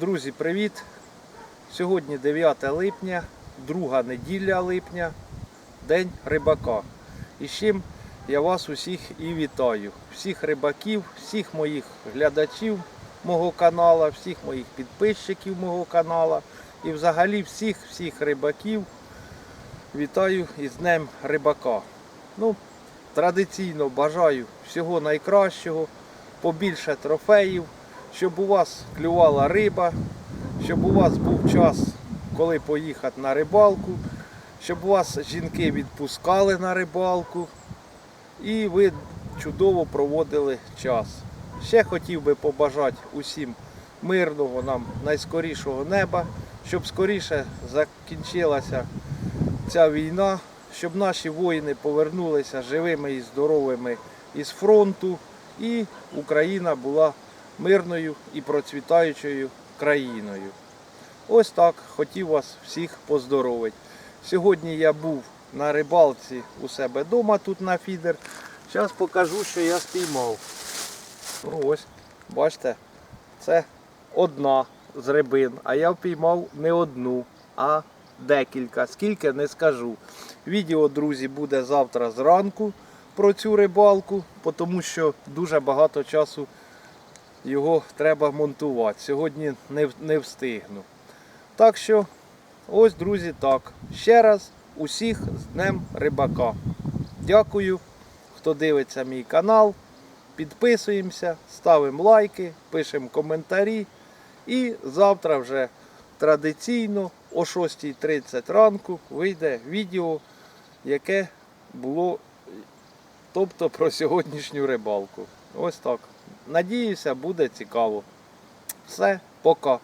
Друзі, привіт! Сьогодні 9 липня, друга неділя липня, День рибака. І з чим я вас усіх і вітаю. Всіх рибаків, всіх моїх глядачів мого канала, всіх моїх підписчиків мого канала і взагалі всіх всіх рибаків вітаю із Днем Рибака. Ну, традиційно бажаю всього найкращого, побільше трофеїв, щоб у вас клювала риба, щоб у вас був час, коли поїхати на рибалку, щоб у вас жінки відпускали на рибалку і ви чудово проводили час. Ще хотів би побажати усім мирного нам найскорішого неба, щоб скоріше закінчилася ця війна, щоб наші воїни повернулися живими і здоровими із фронту, і Україна була мирною і процвітаючою країною. Ось так хотів вас всіх поздоровити. Сьогодні я був на рибалці у себе вдома тут на фідер. Зараз покажу, що я спіймав. Ну ось, бачите, це одна з рибин, а я впіймав не одну, а декілька. Скільки не скажу. Відео, друзі, буде завтра зранку про цю рибалку, тому що дуже багато часу його треба монтувати. Сьогодні не, не встигну. Так що, ось, друзі, так. Ще раз усіх з Днем Рибака. Дякую, хто дивиться мій канал. Підписуємося, ставимо лайки, пишемо коментарі. І завтра вже традиційно о 6.30 ранку вийде відео, яке було тобто про сьогоднішню рибалку. Ось так. Надіюся, буде цікаво. Все, пока.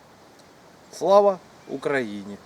Слава Україні!